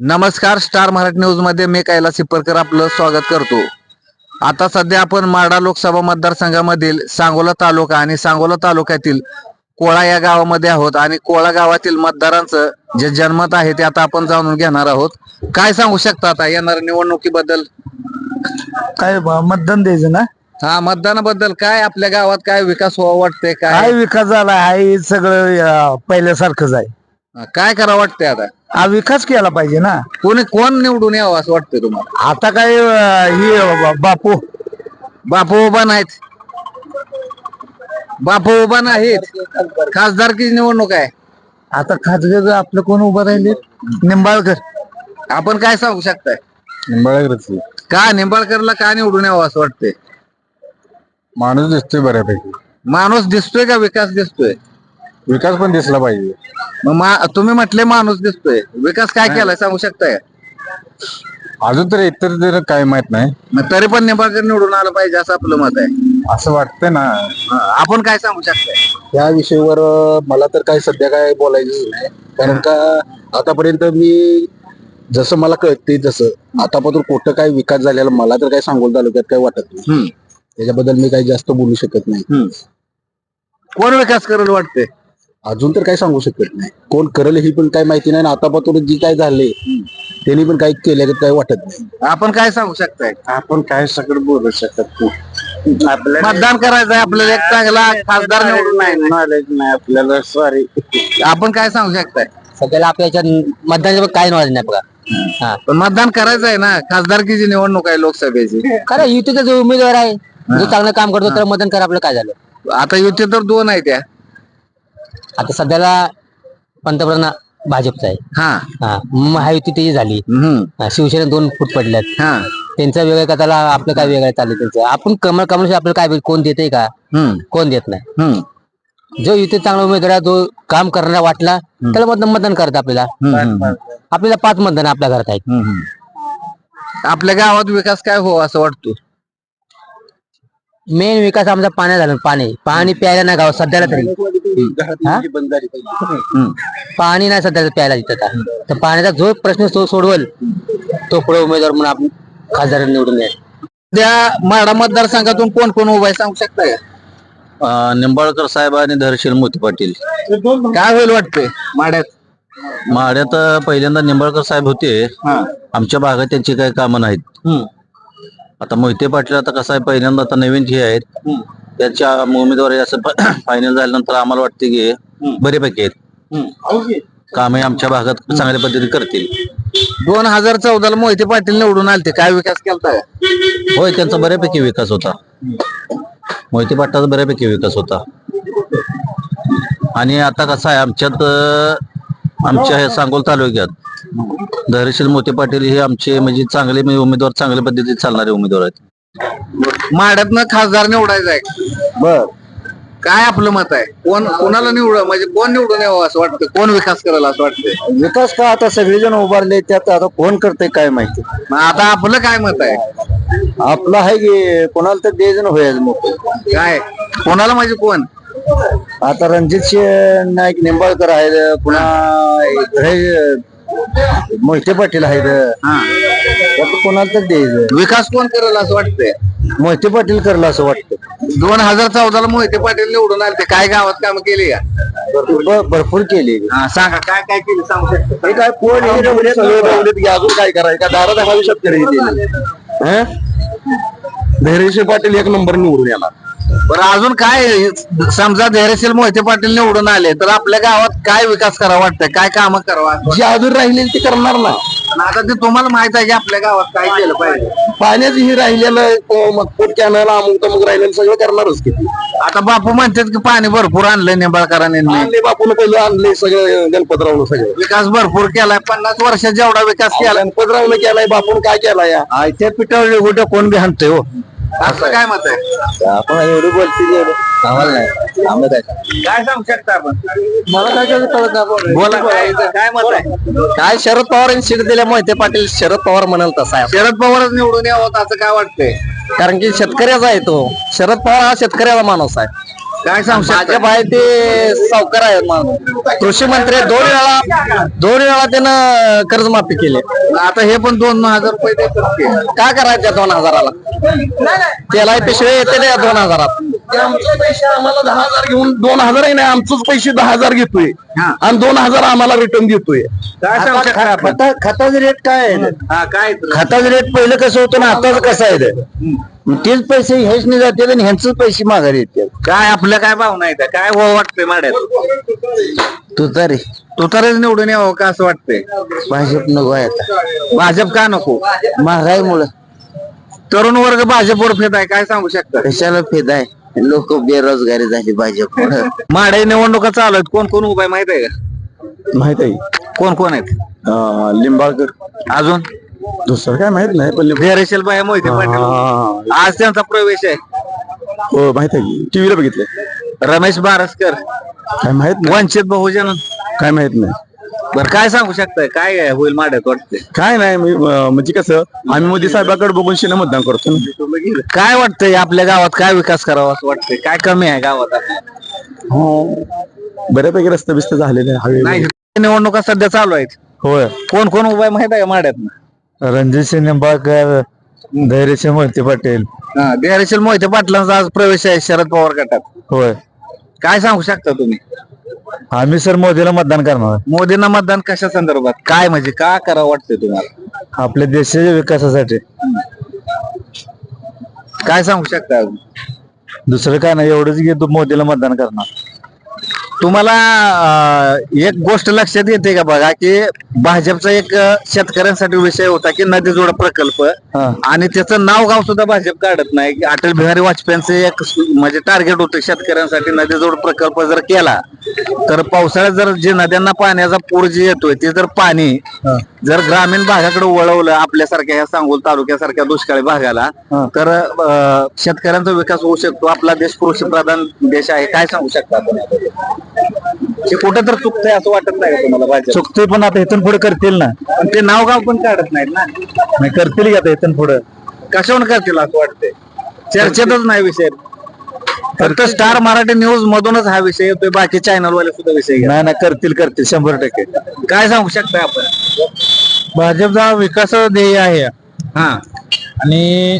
नमस्कार स्टार मराठी न्यूजमध्ये मी कैलास सिप्परकर आपलं स्वागत करतो. आता सध्या आपण माडा लोकसभा मतदारसंघामधील सांगोला तालुका आणि सांगोला तालुक्यातील कोळा या गावामध्ये आहोत आणि कोळा गावातील मतदारांचं जे जनमत आहे ते आता आपण जाणून घेणार आहोत. काय सांगू शकता आता येणाऱ्या निवडणुकीबद्दल? काय मतदान द्यायचं ना? हा मतदानाबद्दल काय आपल्या गावात काय विकास व्हावा वाटतंय? काय? काय विकास झाला आहे सगळं अं, पहिल्यासारखंच आहे. काय करावं वाटतंय आता? हा विकास केला पाहिजे ना. कोणी कोण निवडून यावं असं वाटतंय तुम्हाला? आता काय अं, ही ब- बापू. बापू उभा नाहीत. बापू उभा नाहीत. खासदारकी निवडणूक आहे? आता खासगी आपलं कोण उभं राहिले? निंबाळकर. आपण काय सांगू शकताय? निंबाळकरच का निंबाळकरला का निवडून यावं असं वाटतंय? माणूस दिसतोय बऱ्यापैकी. माणूस दिसतोय का विकास दिसतोय? विकास पण दिसला पाहिजे. मग मा- तुम्ही म्हटले माणूस दिसतोय. विकास काय केलाय सांगू शकताय? अजून तर इतर जर काय माहीत नाही. मग तरी पण निंबाळकर निवडून आलं पाहिजे असं आपलं मत आहे. असं वाटतंय ना. हा, आपण काय सांगू शकताय? या विषयावर अ, मला तर काय सध्या काय बोलायचं नाही. कारण का आतापर्यंत मी जसं मला कळते तसं आतापासून कुठं काय विकास झालेला मला तर काय सांगोल तालुक्यात काय वाटत नाही. हम्म, त्याच्याबद्दल मी काही जास्त बोलू शकत नाही. हम्म. कोण विकास करेल वाटतंय? अजून तर काय सांगू शकत नाही. कोण करेल ही पण काय माहिती नाही आतापासून जी काय झाले त्यांनी पण काही केल्याचं काय वाटत नाही. आपण काय सांगू शकताय? आपण काय सगळं बोलू शकत मतदान करायचंय आपल्याला एक चांगला खासदार निवडून नाही. नॉलेज नाही आपल्याला सॉरी आपण काय सांगू शकताय? सध्याला आपल्या याच्यात मतदानाच्या काय नॉलेज नाही बघा. हा. पण मतदान करायचं आहे ना खासदारकीची निवडणूक आहे लोकसभेची. खरं युतीचा जो उमेदवार आहे जो चांगलं काम करतो त्याला मतदान करा आपलं काय झालं? आता युती तर दोन आहे त्या. आता सध्याला पंतप्रधान भाजपचा आहे. हा. हा महायुती त्याची झाली. हम्म. हा, शिवसेना दोन फूट पडल्यात. हा. त्यांचं वेगळं का त्याला आपलं काय वेगळं चाललं त्यांचं? आपण कमळ कमळ आपल्याला काय भेट- कोण देते का? हम्म. कोण देत नाही? हम्म. जो युती चांगला उमेदवार आहे, जो काम करणारा वाटला त्याला मतदान मतदान करत आपल्याला. हम्म, आपल्याला पाच मतदान आपल्या घरात आहेत. हम्म. आपल्या गावात विकास काय हो असं वाटतो मेन विकास आमचा पाण्या झाला पाणी. पाणी प्यायला नाही गावात सध्याला तरी. हा? पाणी नाही सध्या प्यायला तिथं आता. तर पाण्याचा जो प्रश्न तो सोडवल तो पुढे उमेदवार म्हणून आपण खासदार निवडून येईल. त्या माडा मतदारसंघातून कोण कोण उभा आहे सांगू शकताय का? निंबाळकर साहेब आणि धरशील मोती पाटील. काय होईल वाटतंय माड्यात? माड्यात पहिल्यांदा निंबाळकर साहेब होते. आमच्या भागात त्यांची काही कामं नाहीत. आता मोहिते पाटील आता कसं आहे पहिल्यांदा आता नवीन जे आहेत त्यांच्या उमेदवारी असं फायनल झाल्यानंतर आम्हाला वाटते की बरेपैकी आहेत. कामे आमच्या भागात चांगल्या पद्धतीने करतील. दोन हजार चौदाला मोहिते पाटील निवडून आलते काय विकास केलता? होय त्यांचा बऱ्यापैकी विकास होता. मोहिते पाटलाचा बऱ्यापैकी विकास होता. आणि आता कसं आहे आमच्यात आमच्या हे सांगोल तालुक्यात धैर्यशील मोते पाटील हे आमचे म्हणजे चांगले म्हणजे उमेदवार चांगल्या पद्धतीने चालणारे उमेदवार आहेत. माड्यातनं खासदार निवडायचा आहे. बर. काय आपलं मत आहे? कोण कोणाला निवड म्हणजे कोण निवडून यावं असं वाटतं? कोण विकास करेल असं वाटतंय? विकास का आता सगळेजण उभारले त्यात आता कोण करते काय माहिती? मग आता आपलं काय मत आहे? आपलं आहे की कोणाला तर द्यायचं होईल मग. काय? कोणाला म्हणजे कोण? आता रणजित सिंह नाईक निंबाळकर आहेत पुन्हा हे मोहिते पाटील आहेत. हा. कोणाला तर द्यायचं. विकास कोण करेल असं वाटतंय? मोहिते पाटील करला असं वाटतं. दोन हजार चौदाला मोहिते पाटील निवडून आले ते काय गावात काम केली का? भरपूर केली. हा, सांगा काय काय केली? सांगू शकता हे काय कोण हे सगळे अजून काय करायचं? का दारात एखादी शेतकरी धैर्यशील पाटील एक नंबर निवडून येणार. बरं अजून काय? समजा धैर्यशील मोहिते पाटील निवडून आले तर आपल्या गावात काय विकास करावा वाटतंय? काय काम करावा? जी अजून राहिलेली ती करणार ना. वाटतं? आता ते तुम्हाला माहीत आहे की आपल्या गावात काय केलं पाहिजे? पाण्याचं ही राहिलेलं मग कॅनल अमुक तमुक राहिलेलं सगळं करणारच किती आता बापू म्हणतात की पाणी भरपूर आणलंय निंबाळकरांनी. आणले बापून पहिलं आणले सगळं गणपतरावनं सगळं. विकास भरपूर केलाय पन्नास वर्षात जेवढा विकास केलाय गणपतरावनं केलाय बापून काय केलाय? या त्या पिठावर कुठे कोण बी हाणतोय हो. असं काय मत आहे? आपण एवढं बोलते आम्हाला नाही. आम्हाला काय? काय सांगू शकता आपण? मला काय काय कळत नाही बोला. काय काय मत आहे? काय शरद पवार यांनी सीट दिल्या मोहिते पाटील शरद पवार म्हणाल तसा आहे. शरद पवारच निवडून यावं असं काय वाटतंय? कारण की शेतकऱ्याचा आहे तो. शरद पवार हा शेतकऱ्याचा माणूस आहे. काय सांगू शकता? आहे ते सावकार आहेत माणूस कृषी मंत्री दोन वेळा दोन वेळा त्यानं कर्जमाफी केली. आता हे पण दोन हजार रुपये देतात. काय करायचं दोन हजाराला? त्याला पिशवे येते त्या दोन हजारात. आमचे पैसे आम्हाला दहा हजार घेऊन दोन हजार नाही आमचंच पैसे दहा हजार घेतोय. हा. आणि दोन हजार आम्हाला रिटर्न देतोय. काय सांगू शकता? आपण? खता खताचं रेट काय आहे हा काय खताचं रेट पहिलं कसं होतं ना आताच कसं आहे ते? मग तेच पैसे हेच नाही जाते आणि ह्यांचंच पैसे माघारी येते काय आपल्या काय भावना आहेत? काय हो वाटतंय माड्यात तू तरी तू तरच निवडून यावं का असं वाटतंय? भाजप नको आहे आता. भाजप का नको? महागाईमुळं. तरुण वर्ग भाजपवर फेद आहे काय सांगू शकता? कशाला फेद आहे? लोक बेरोजगारी झाली भाजप माडे निवडणुका चालू आहेत. कोण कोण उभा आहे माहीत आहे का? माहीत आहे. कोण कोण आहेत? लिंबाळकर. अजून? दुसरं काय माहीत नाही पण धैर्यशील बाया मोहिते पाटील आज त्यांचा प्रवेश आहे. हो माहीत आहे टीव्हीला बघितलं रमेश बारसकर. काय माहीत वंचित बहुजन. काय माहीत नाही. बर काय सांगू शकताय? काय आहे होईल माड्यात वाटते काय नाही मी, अं, म्हणजे कसं आम्ही मोदी साहेबाकडे बघून शिना मतदान करतो ना. काय वाटतंय आपल्या गावात? काय विकास करावा असं वाटतंय? काय कमी आहे गावात हो. बऱ्यापैकी रस्ते बिस्ते झालेले नाही निवडणुका सध्या चालू आहेत. होय. कोण कोण उभा आहे माहीत आहे का माड्यात रणजित सिंह निंबाळकर धैर्यसिंह मोहिते पाटील. धैर्यशील मोहिते पाटलांचा आज प्रवेश आहे शरद पवार गटात. होय. काय सांगू शकता तुम्ही? आम्ही सर मोदीला मतदान करणार मोदींना मतदान कशा संदर्भात? काय म्हणजे का करावं वाटतंय तुम्हाला? आपल्या देशाच्या विकासासाठी. काय सांगू शकता अजून? दुसरं काय नाही एवढंच की तू मोदीला मतदान करणार. तुम्हाला अं, एक गोष्ट लक्षात येते का बघा की भाजपचा एक अं, शेतकऱ्यांसाठी विषय होता की नदी जोड प्रकल्प. हा. आणि त्याचं नाव गाव सुद्धा भाजप काढत नाही. की अटल बिहारी वाजपेयींचं एक स- म्हणजे टार्गेट होतं शेतकऱ्यांसाठी नदी जोड प्रकल्प जर केला तर पावसाळ्यात जर जे नद्यांना पाण्याचा पूर जे येतोय ते जर पाणी जर ग्रामीण भागाकडे वळवलं आपल्यासारख्या ह्या सांगोल तालुक्यासारख्या दुष्काळी भागाला तर अं, शेतकऱ्यांचा विकास होऊ शकतो. आपला देश कृषी प्रधान देश आहे. काय सांगू शकता आपण याबद्दल? हे कुठं तर चुकतंय असं वाटत नाही का तुम्हाला भाजप चुकतोय पण आता इथून पुढे करतील ना. पण ते नाव गाव पण काढत नाहीत ना. नाही करतील की आता इथून पुढे. कशावर करतील असं वाटतंय? चर्चेतच नाही विषय. फक्त स्टार मराठी न्यूज मधूनच हा विषय येतोय बाकी चॅनल वाले सुद्धा विषय नाही नाही करतील करतील शंभर टक्के. काय सांगू शकताय आपण? भाजपचा विकास ध्येय आहे. हा. आणि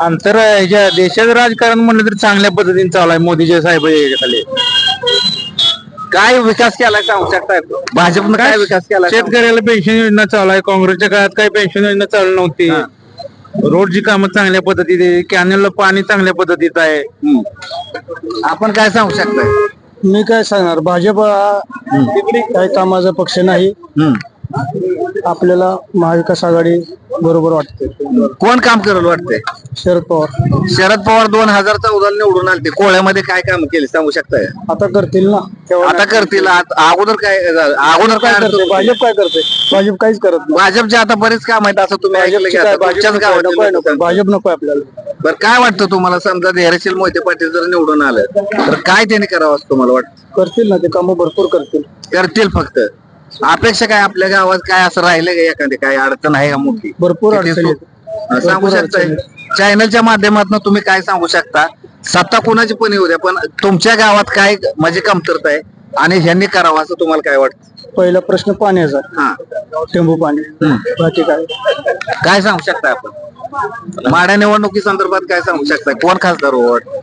आंतर ह्याच्या देशाचं राजकारण म्हणलं तर चांगल्या पद्धतीने चालू आहे मोदीच्या साहेब खाली. काय विकास केलाय सांगू शकताय भाजपनं काय विकास केलाय शेतकऱ्याला पेन्शन योजना चालू आहे. काँग्रेसच्या काळात काही पेन्शन योजना चालू नव्हती. रोडची कामं चांगल्या पद्धतीत आहे कॅनलला पाणी चांगल्या पद्धतीत आहे. आपण काय सांगू शकताय? मी काय सांगणार? भाजप हा काही कामाचा पक्ष नाही. आपल्याला महाविकास आघाडी बरोबर वाटते. कोण काम करेल वाटतंय शरद पवार. शरद पवार दोन हजार चौदा निवडून आलते कोळ्यामध्ये काय काम केले सांगू शकताय? आता करतील ना. तेव्हा आता करतील. आत- अगोदर काय अगोदर काय काय अडचण करते होती? भाजप काय करते? भाजप काहीच करत नाही. भाजपचे आता बरेच काम आहेत असं तुम्ही ऐकलं भाजपची की काय आता भाजप तुमच्याच नको, गावात नको आहे, नको आहे. भाजप नको आहे आपल्याला. बरं काय वाटतं तुम्हाला? समजा धैर्यशील मोहिते पाटील जर निवडून आलं तर काय त्यांनी करावं असं तुम्हाला वाटतं? करतील ना ते कामं भरपूर करतील. करतील फक्त. अपेक्षा काय? आपल्या गावात काय असं राहिलं का एखादी? काय अडचण आहे का मोठी? भरपूर किती अडचणी सु- अं, सांगू भरपूर अडचणी चॅनलच्या माध्यमातून तुम्ही काय सांगू शकता? सत्ता कोणाची पण येऊ द्या पण तुमच्या गावात काय म्हणजे कमतरता आहे? आणि ह्यांनी करावं असं तुम्हाला काय वाटतं? पहिला प्रश्न पाण्याचा. हा. टेंबू पाणी. बाकी काय? काय सांगू शकता आपण? माड्या निवडणुकी संदर्भात काय सांगू शकता? कोण खासदार वाटतं?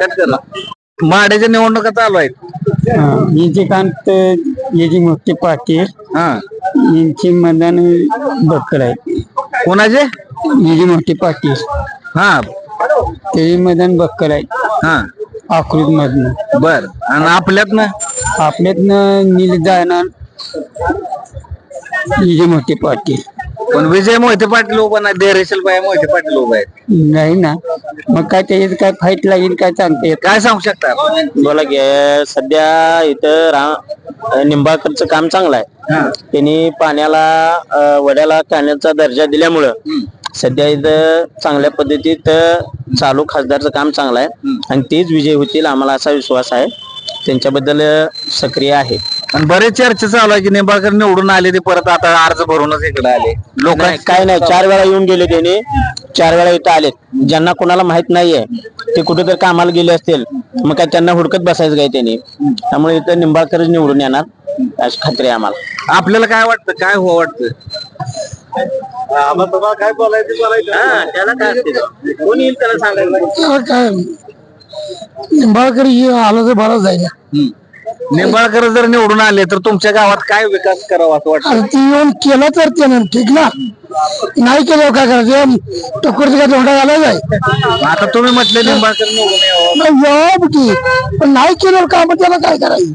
कट कर. माड्याच्या निवडणुका चालू आहेत. यांचीकांत याची मोठी पाटील हा. यांची मतदान बक्कड आहे कोणाचे? याची मोठी पाटील. हा. त्याची मतदान बक्कड आहे हा. आकृत मधनं बर. आणि आपल्यात ना आपल्यातनं नील जाणार याची मोठी पाटील. पण विजय मोहिते पाटील उभा नाही धैर्यशील बाई मोहिते पाटील उभा आहेत. नाही ना. मग काय त्याच्यात काय फाईट लागेल काय सांगता येत काय सांगू शकता आपण? बोला की सध्या इथं रा निंबाळकरचं काम चांगलं आहे. त्यांनी पाण्याला अं, वड्याला कॅनलचा दर्जा दिल्यामुळं सध्या इथं चांगल्या पद्धतीत अं, चालू खासदारचं काम चांगलं आहे. आणि तेच विजय होतील आम्हाला असा विश्वास आहे. त्यांच्याबद्दल सक्रिय आहे. आणि बरेच चर्चा चालू आहे की निंबाळकर निवडून आले ते परत आता अर्ज भरूनच इकडे आले. लोक नाही, काय नाही चार वेळा येऊन गेले त्यांनी. चार वेळा इथं आलेत. ज्यांना कोणाला माहीत नाहीये ते कुठेतरी कामाला गेले असतील. मग काय त्यांना हुडकत बसायचं काय त्यांनी? त्यामुळे इथं निंबाळकरच निवडून येणार अशी खात्री आहे आम्हाला. आपल्याला काय वाटतं? काय हो वाटतं? काय बोलायचं हा, त्याला काय कोण येईल त्याला सांगायला? काय? निंबाळकर हे आलं तर बरंच आहे निंबाळकर जर निवडून आले तर तुमच्या गावात काय विकास करावा असं वाटतं? ती येऊन केलं तर त्यानं ठीक ना? नाही केलं काय करायचं? टक्कर काय धोंडा घालायचा आहे. आता तुम्ही म्हटले निंबाळकर निवडून यावं. की पण नाही केलं का मग त्याला काय करायचं?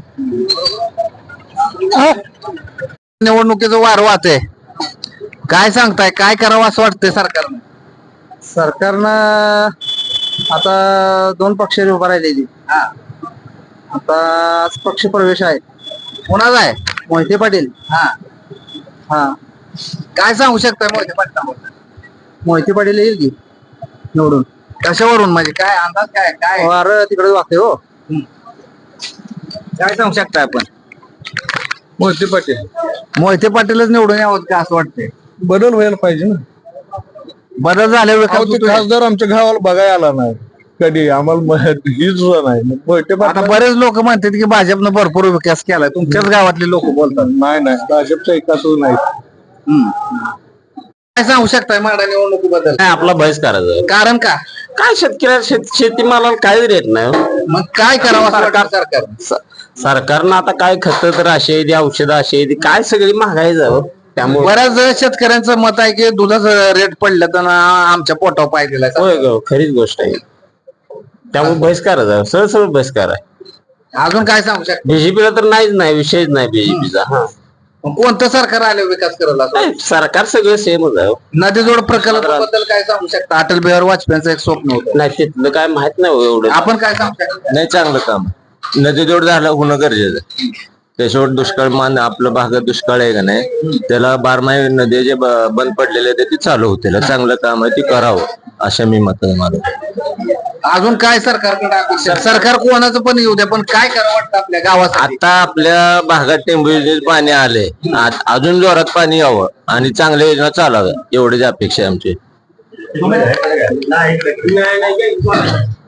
हा? निवडणुकीचं वार वाहतंय. काय सांगताय? काय करावं असं वाटतंय सरकारनं? सरकारनं आता दोन पक्षाने उभा राहिलेली आता आज पक्ष प्रवेश आहे. कोणाचा आहे? मोहिते पाटील. हा. हा. काय सांगू शकताय मोहिते पाटलाबद्दल? मोहिते पाटील येईल की निवडून. कशावरून? म्हणजे काय अंदाज काय? काय? वार तिकडे वागते हो. काय सांगू शकताय आपण? मोहिते पाटील. मोहिते पाटीलच निवडून यावं का असं वाटतंय? बदल व्हायला पाहिजे ना. बदल झाले अहो, ते. खासदार आमच्या गावाला बघायला आला नाही. कधी आम्हाला हीच सुद्धा नाही. मग आता पाटील बरेच लोक म्हणतात की भाजपनं भरपूर विकास केलाय. तुमच्याच गावातले लोक बोलतात. नाही नाही. भाजपचा एकाच नाही. काय सांगू शकताय माडा निवडणुकीबद्दल? काय आपला बहिष् करायचं कारण का? काय शेतकऱ्या शेत शेतीमालाला काय रेट नाही. हो. मग काय करावं असं वाटतं सरकार स- सरकारनं आता काय खत तर ती औषधं ती काय सगळी महागाई जावं? त्यामुळे बऱ्याच शेतकऱ्यांचं मत आहे की दुधाचं रेट पडलं तर ना आमच्या पोटावर होय ग खरीच गोष्ट आहे. त्यामुळे बहिष्कार सरळ सरळ बहिष्कार आहे. अजून काय सांगू शकता? बीजेपीला तर नाहीच नाही विषयच नाही बीजेपीचा हा. मग कोणतं सरकार आले विकास करायला? नाही, सरकार सगळं सेमच आहे हो. नदीजोड प्रकल्पाबद्दल काय सांगू शकता? अटल बिहारी वाजपेयीचं एक स्वप्न होतं. नाही तिथलं काय माहीत नाही हो एवढं. आपण काय सांगू शकता नाही? चांगलं काम. नदीजोड झालं होणं गरजेचं आहे. त्याच्यावर दुष्काळ मान आपलं भागात दुष्काळ आहे का नाही त्याला बारमाही नदी जे बंद पडलेले आहेत ते चालू होतील. चांगलं काम आहे ते करावं अशा मी मत आहे माझं. अजून काय सरकारकडे अपेक्षा आहे? सरकार कोणाचं पण येऊ द्या पण काय करावं वाटतं आपल्या गावासाठी? आता आपल्या भागात टेंबू योजनेत पाणी आले. अजून जोरात पाणी यावं आणि चांगल्या योजना चालाव्या एवढीच अपेक्षा आहे आमची.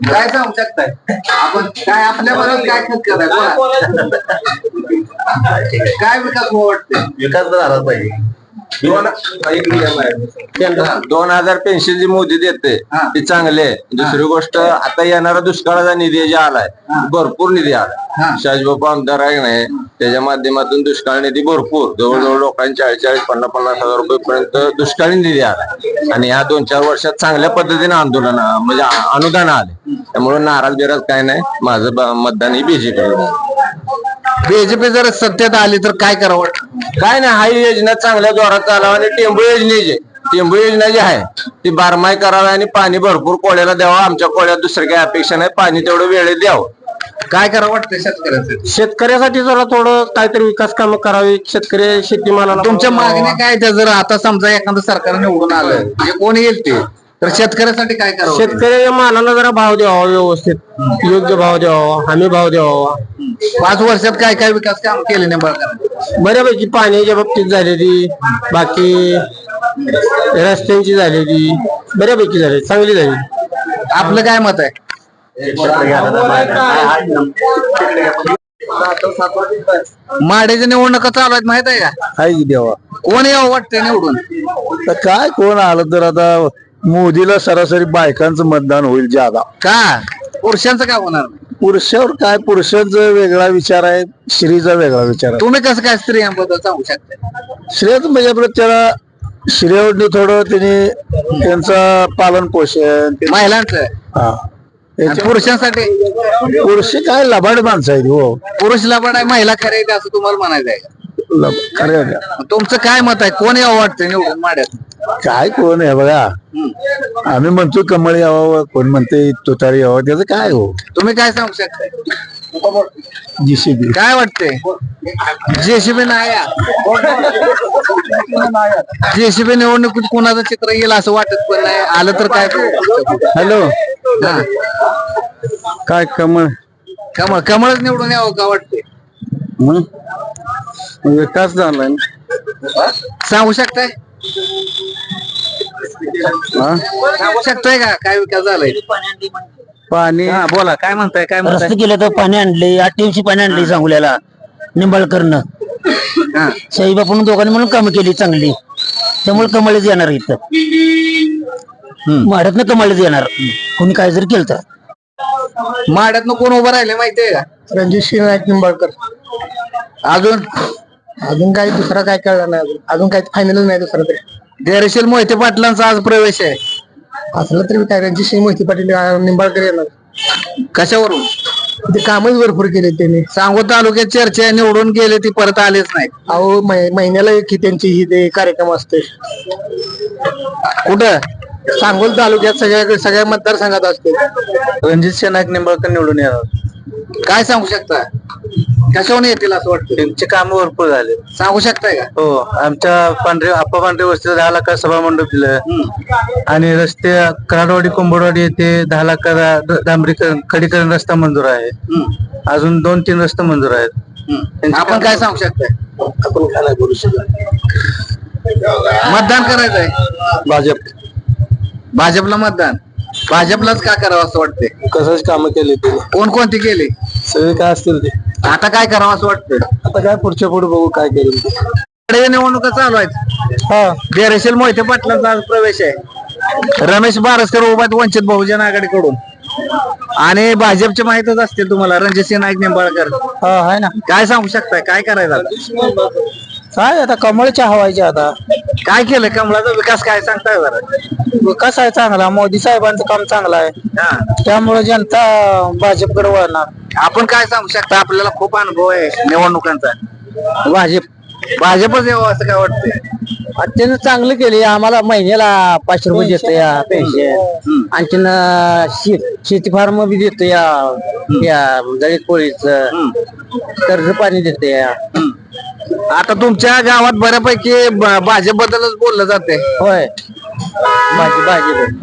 काय सांगू शकताय? आपण काय आपल्या मनात काय खत काय विकास हो वाटते विकास झाला पाहिजे. दोन हजार पेन्शन जी मोदी देते ते चांगले आहे. दुसरी गोष्ट आता येणारा दुष्काळाचा निधी जे आलाय भरपूर निधी आलाय. शाजीबापू आमदार आहे नाही त्याच्या माध्यमातून दुष्काळ निधी भरपूर जवळजवळ लोकांनी चाळीस चाळीस पन्नास पन्नास हजार रुपये पर्यंत दुष्काळी निधी आला आणि या दोन चार वर्षात चांगल्या पद्धतीने आंदोलन म्हणजे अनुदान आले त्यामुळे नाराज बिराज काय नाही माझं मतदान ही बीजेपी बीजेपी जर सत्तेत आली तर काय करावं वाटतं? काय नाही हा योजना चांगल्या जोरात चालावा आणि टेंबू योजने जे टेंबू योजना जी आहे ती बारमाही करावी आणि पाणी भरपूर कोळ्याला द्यावं. आमच्या कोळ्यात दुसरं काही अपेक्षा नाही. पाणी तेवढं वेळेत द्यावं. काय करावं वाटतं शेतकऱ्यांसाठी? शेतकऱ्यासाठी जरा थोडं काहीतरी विकास कामं करावी. शेतकरी शेतीमालाला तुमच्या मागण्या काय त्या जर आता समजा एखादं सरकार निवडून आलं जे कोण येईल ते? तर शेतकऱ्यासाठी काय करावं? शेतकऱ्याच्या मालाला जरा भाव द्यावा व्यवस्थित. योग्य भाव द्यावा हमी भाव द्यावा. पाच वर्षात काय काय विकास काम केले निंबाळकर बऱ्यापैकी पाण्याच्या बाबतीत झालेली बाकी रस्त्यांची झालेली बऱ्यापैकी झाली चांगली झाली. आपलं काय मत आहे? माड्याच्या निवडणुका चालू आहेत माहीत आहे का? देवा. कोण यावं वाटतंय निवडून? तर काय कोण आलं तर आता मोदीला सरासरी बायकांचं मतदान होईल ज्यादा का? पुरुषांचं काय होणार? नाही? पुरुषावर काय? पुरुषांचा वेगळा विचार आहे स्त्रीचा वेगळा विचार आहे. तुम्ही कसं काय स्त्रियांबद्दल सांगू शकता? श्रेयच म्हणजे आपलं त्याला श्रेयवडनी थोडं त्यांनी त्यांचं पालन पोषण महिलांचं? हा. पुरुषांसाठी? पुरुष काय लबाड माणसं आहेत हो. पुरुष लबाड आहे महिला खरे असं तुम्हाला म्हणायचं आहे खरं आहे. का? तुमचं काय मत आहे? कोण यावं निवडून माड्यात? काय कोण आहे बघा. आम्ही म्हणतो कमळ यावं कोण म्हणते तुतारी यावं त्याचं काय हो? तुम्ही काय सांगू शकता जीसीबी. काय वाटतंय? जेसीबी नाही जेसीबी निवडणुकीत कोणाचं चित्र येईल असं वाटत पण नाही. आलं तर काय हॅलो. हा. काय कमळ? कमळ कमळच निवडून यावं का वाटतंय? मग? विकास झालाय. ना. सांगू शकताय? सांगू शकताय का? काय विकास झालाय? पाणी. हा बोला काय म्हणताय काय म्हणताय? रस्ते केले तर पाणी आणले आठ टीमची पाणी आणली सांगोल्याला निंबाळकरनं. हा. साईबापून दोघांनी म्हणून कामं केली चांगली. त्यामुळे कमळच येणार इथं. माड्यातनं कमळच येणार. कोणी काय जर केलं तर. माड्यातनं कोण उभं राहिले माहितीये का? रणजित सिंह नाईक निंबाळकर. अजून? अजून काही दुसरा काय कळलं नाही अजून. अजून काही फायनलच नाही दुसरा तरी. धैर्यशील मोहिते पाटलांचा आज प्रवेश आहे. असलं तरी काय रणजित सिंह मोहिते पाटील अं, निंबाळकर येणार. कशावरून? ते कामच भरपूर केले त्यांनी. सांगू तालुक्यात चर्चा आहे, निवडून गेले ती परत आलेच नाही अहो महिन्याला एक ही त्यांची ही ते कार्यक्रम असते कुठं? सांगोल तालुक्यात सगळ्या सगळ्या मतदारसंघात असते रणजित सिंह नाईक निंबाळकर निवडून येणार. काय सांगू शकता? कशावरून येतील असं वाटतं? त्यांचे काम भरपूर झाले. सांगू शकताय का? हो आमच्या पांढरे आप्पा पांढरे वस्तीला दहा लाखात सभा मंडप दिलं आणि रस्ते कराडवाडी कोंबडवाडी येथे दहा लाखाचा डांबरीकरण खडीकरण रस्ता मंजूर आहे. अजून दोन तीन रस्ते मंजूर आहेत. आपण काय सांगू शकताय? आपण काय नाही बोलू शकत. मतदान करायचंय. भाजप. भाजपला मतदान. भाजपलाच का करावं असं वाटतंय? कसंच कामं केली ते कोण कोणती केली? सगळे काय असतील ते. आता काय करावं असं वाटतंय? आता काय पुढच्या पुढे बघू काय केलं ते. कडे निवडणुका चालू आहेत. धैर्यशील मोहिते पाटलांचा आज प्रवेश आहे. रमेश बारसकर उभा आहेत वंचित बहुजन आघाडीकडून. आणि भाजपचे माहितच असतील तुम्हाला रणजितसिंह नाईक निंबाळकर. आहे ना. काय सांगू शकताय? काय करायचं आता? काय आता कमळच्या हवायचे आता? काय केलं? कमळाचा विकास काय सांगताय जरा विकास आहे चांगला. मोदी साहेबांचं काम चांगलं आहे. हा. त्यामुळे जनता भाजपकडे वळणार. आपण काय सांगू शकता? आपल्याला खूप अनुभव आहे निवडणुकांचा. भाजप भाजपच यावं असं काय वाटतंय? अत्यंत चांगलं केले आम्हाला महिन्याला पाचशे रुपये देतो या पेन्शन. आणखीन अं, शे- शेती फार्म बी देतो या या दळीत पोळीच कर्ज पाणी देतो या. आता तुमच्या गावात बऱ्यापैकी भाजप बद्दलच बोललं जाते होय. भाजी भाजी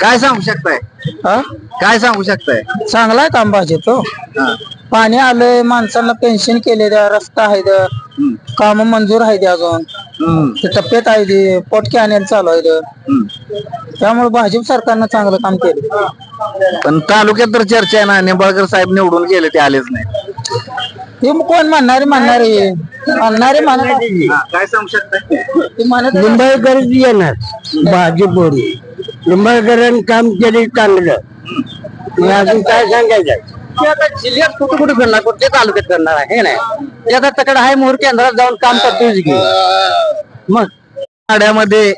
काय सांगू शकताय? हा? काय सांगू शकताय? चांगला आहे काम भाजी तो. पाणी आलंय माणसांना पेन्शन केले द्या रस्ता आहे काम मंजूर आहे द्या अजून. ते टप्प्यात आहे ते पोटके आणायला चालू आहे त्यामुळे भाजप सरकारनं चांगलं काम केलं. पण तालुक्यात तर चर्चा आहे ना निंबाळकर साहेब निवडून गेले ते आलेच नाही. ते मग कोण म्हणणारे म्हणणारे? म्हणणारे म्हणत काय सांगू शकताय ते म्हणत निंबाळकर येणार भाजपवरून निंबाळकरांनी काम केले चांगलं. मी अजून काय सांगायचं? ते आता जिल्ह्यात कुठे कुठे फिरणार कुठल्या तालुक्यात करणार आहे? हे नाही. ते आता तकडे आहे मोहर केंद्रात जाऊन काम करतोय की. मग? वाड्यामध्ये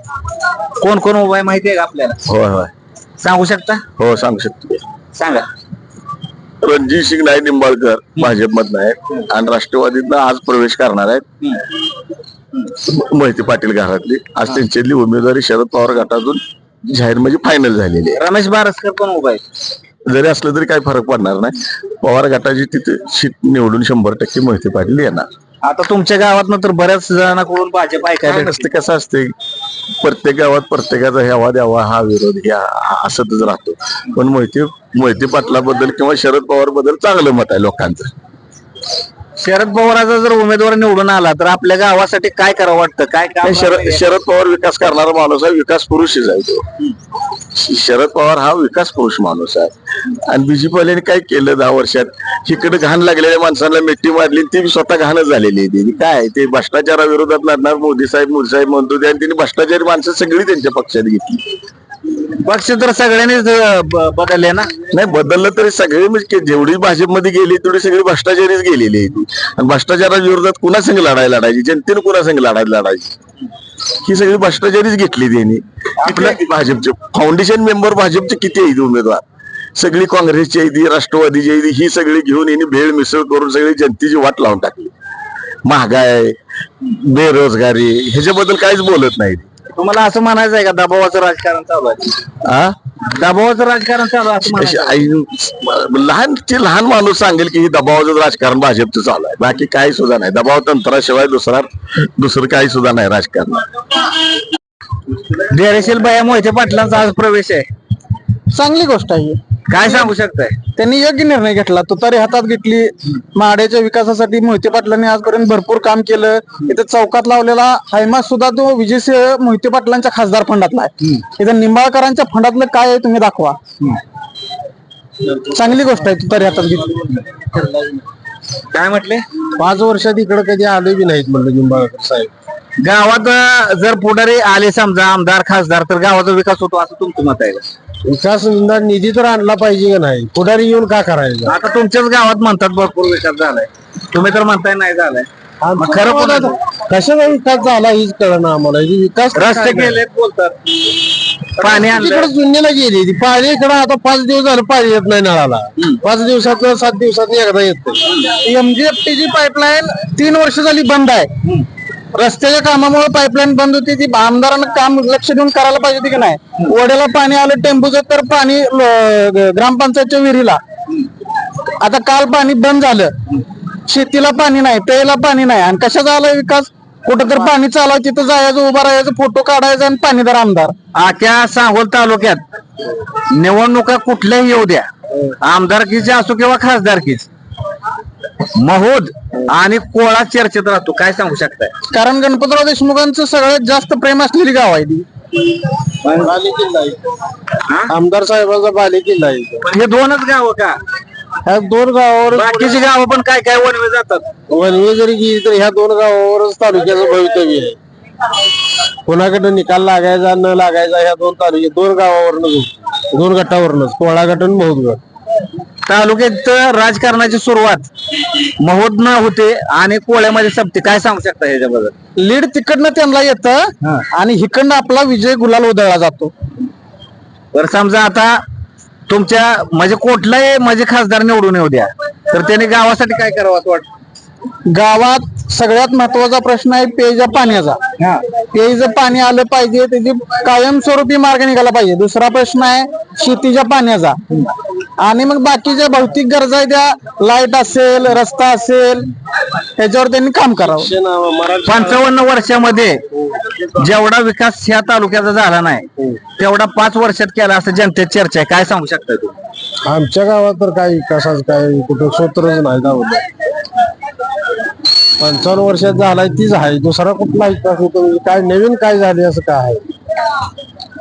कोण कोण उभा आहे माहिती आहे का आपल्याला? होय होय. सांगू शकता? हो सांगू शकतो. सांगा. रणजित सिंग नाईक निंबाळकर भाजपमधनं आहे आणि राष्ट्रवादीतनं आज प्रवेश करणार आहेत. मोहिते पाटील घरातली. आज त्यांच्यातली उमेदवारी शरद पवार गटातून जाहीर म्हणजे फायनल झालेली आहे. रमेश बारसकर पण उभा आहे. जरी असलं तरी काही फरक पडणार नाही. पवार गटाची तिथे सीट निवडून शंभर टक्के मोहिते पाटील येणार. आता तुमच्या गावात तर बऱ्याच जणांकडून भाजप ऐकायला. नसते कसं असते प्रत्येक गावात प्रत्येकाचा ह्यावा द्यावा हा विरोध ह्या असतच राहतो. पण मोहिते मोहिते पाटलाबद्दल किंवा शरद पवारबद्दल चांगलं मत आहे लोकांचं. शरद पवाराचा जर उमेदवार निवडून आला तर आपल्या गावासाठी काय करावं वाटतं? काय शरद शरद पवार विकास करणारा माणूस आहे विकास पुरुषच आहे तो. शरद पवार हा विकास पुरुष माणूस आहे. आणि बीजेपीवाल्यांनी काय केलं दहा वर्षात? इकडे घाण लागलेल्या माणसांना मिट्टी मारली ती स्वतः घाणच झालेली आहे. काय ते भ्रष्टाचाराविरोधात लढणार मोदी साहेब मोदी साहेब म्हणतो ते आणि त्यांनी भ्रष्टाचारी माणसं सगळी त्यांच्या पक्षात घेतली. पक्ष तर सगळ्यांनीच बदलले ना? नाही बदललं तरी सगळे म्हणजे जेवढी भाजपमध्ये गेली तेवढी सगळी भ्रष्टाचारीच गेलेली आहे. ती आणि भ्रष्टाचाराच्या विरोधात कुणा संघ लढायला लढायची? जनतेने कुणा संघ लढायला लढायची? ही सगळी भ्रष्टाचारीच घेतली त्यांनी. आपल्या भाजपचे फाउंडेशन मेंबर भाजपचे किती आहेत उमेदवार? सगळी काँग्रेसची आहे ती राष्ट्रवादीची आहे ती ही सगळी घेऊन यांनी भेळ मिसळ करून सगळी जनतेची वाट लावून टाकली. महागाई बेरोजगारी ह्याच्याबद्दल काहीच बोलत नाही तुम्हाला असं म्हणायचं आहे का? दबावाचं राजकारण चालू आहे. आ? दबावाचं राजकारण चालू आहे असं आई लहान ते लहान माणूस सांगेल की ही दबावाचं राजकारण भाजपचं चालू आहे. बाकी काही सुद्धा नाही. दबाव तंत्राशिवाय दुसरा दुसरं काही सुद्धा नाही राजकारण. धैर्यशील बाया मोहिते पाटलांचा आज प्रवेश आहे. चांगली गोष्ट आहे काय सांगू शकताय? त्यांनी योग्य निर्णय घेतला. तुतारी हातात घेतली. माड्याच्या विकासासाठी मोहिते पाटलांनी आजपर्यंत भरपूर काम केलं. इथं चौकात लावलेला हायमास सुद्धा तो विजयसिंह मोहिते पाटलांच्या खासदार फंडातला आहे. इथं निंबाळकरांच्या फंडातलं काय आहे तुम्ही दाखवा. चांगली गोष्ट आहे तुतारी हातात घेतली. काय म्हटले? पाच वर्षात इकडे कधी आले बी नाहीत म्हणलं निंबाळकर साहेब. गावात अं, जर पुढारी आले समजा आमदार खासदार तर गावाचा विकास होतो असं तुमचं मत आहे का? विकास निधी तर आणला पाहिजे का नाही? पुढारी येऊन का करायचं? आता तुमच्याच गावात म्हणतात भरपूर विकास झालाय. तुम्ही तर म्हणताय नाही झालाय. मग खरं कोणाचं? कशाचा विकास झाला हीच कळणं आम्हाला. हे विकास रस्ते केले बोलतात. पाणी आणलं. तिकडे जुन्नीला गेली. ती पाणी इकडे आता पाच दिवस झालं पाणी येत नाही नळाला. पाच दिवसात सात दिवसात एकदा येत एमजीएफटी ची पाईपलाईन तीन वर्ष झाली बंद आहे. रस्त्याच्या कामामुळे पाईपलाईन बंद होती. ती आमदारांना काम लक्ष देऊन करायला पाहिजे होती की नाही? ओढ्याला पाणी आलं टेम्पोचं तर पाणी ग्रामपंचायतच्या विहिरीला. आता काल पाणी बंद झालं. शेतीला पाणी नाही प्यायला पाणी नाही. आणि कशाचा आला विकास? कुठं तर पाणी चालव तिथं जायचं उभं राहायचं फोटो काढायचा आणि पाणीदार आमदार. आख्या सांगोल तालुक्यात निवडणुका कुठल्याही येऊ द्या. आमदारकीची असो किंवा खासदारकीच. महोद आणि कोळा चर्चेत राहतो. काय सांगू शकताय? कारण गणपतराव देशमुखांचं सगळ्यात जास्त प्रेम असलेली गाव आहे ती. आमदार साहेबांचा बालेकिल्ला आहे. पण हे दोनच गाव का? ह्या दोन गावावर बाकीची गावं पण काय काय वनवे जातात? वनवे जरी गेली तर ह्या दोन गावावरच तालुक्याचं भवितव्य आहे. कोणाकडे निकाल लागायचा न लागायचा ह्या दोन तालुक्यात दोन गावावरनच दोन गटावरनच. कोळा गट आणि गट तालुक्यात राजकारणाची सुरुवात महोद न होते आणि कोळ्यामध्ये संपते. काय सांगू शकता ह्याच्याबद्दल? लीड तिकडनं त्यांना येतं आणि हिकडनं आपला विजय गुलाल उधळला जातो. तर समजा आता तुमच्या म्हणजे कुठलाही म्हणजे खासदार निवडून येऊ द्या. तर त्यांनी गावासाठी काय करावं असं वाटतं? गावात सगळ्यात महत्त्वाचा प्रश्न आहे पेयच्या पाण्याचा. पेयचं पाणी आलं पाहिजे त्याची कायमस्वरूपी मार्ग निघाला पाहिजे. दुसरा प्रश्न आहे शेतीच्या पाण्याचा. आणि मग बाकीच्या भौतिक गरजा आहे त्या लाइट असेल रस्ता असेल त्याच्यावर त्यांनी काम करावं. पंचावन्न वर्षामध्ये जेवढा विकास ह्या तालुक्याचा झाला नाही तेवढा पाच वर्षात केला असं जनतेत चर्चा आहे. काय सांगू शकता तुम्ही? आमच्या गावात तर काय विकासाच काय कुठं सूत्रच नाही पंचावन्न वर्षात झालाय तीच आहे. दुसरा कुठला विकास होतो? म्हणजे काय नवीन काय झाले असं काय आहे?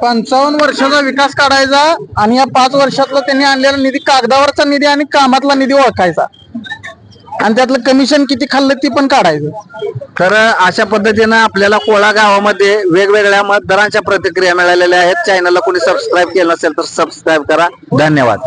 पंचावन्न वर्षाचा विकास काढायचा आणि या पाच वर्षातला त्यांनी आणलेला निधी कागदावरचा निधी आणि कामातला निधी ओळखायचा. आणि त्यातलं कमिशन किती खाल्लं ती पण काढायचं. तर अशा पद्धतीनं आपल्याला कोळा गावामध्ये वेगवेगळ्या मतदारांच्या प्रतिक्रिया मिळालेल्या आहेत. चॅनलला कोणी सबस्क्राईब केलं नसेल तर सबस्क्राईब करा. धन्यवाद.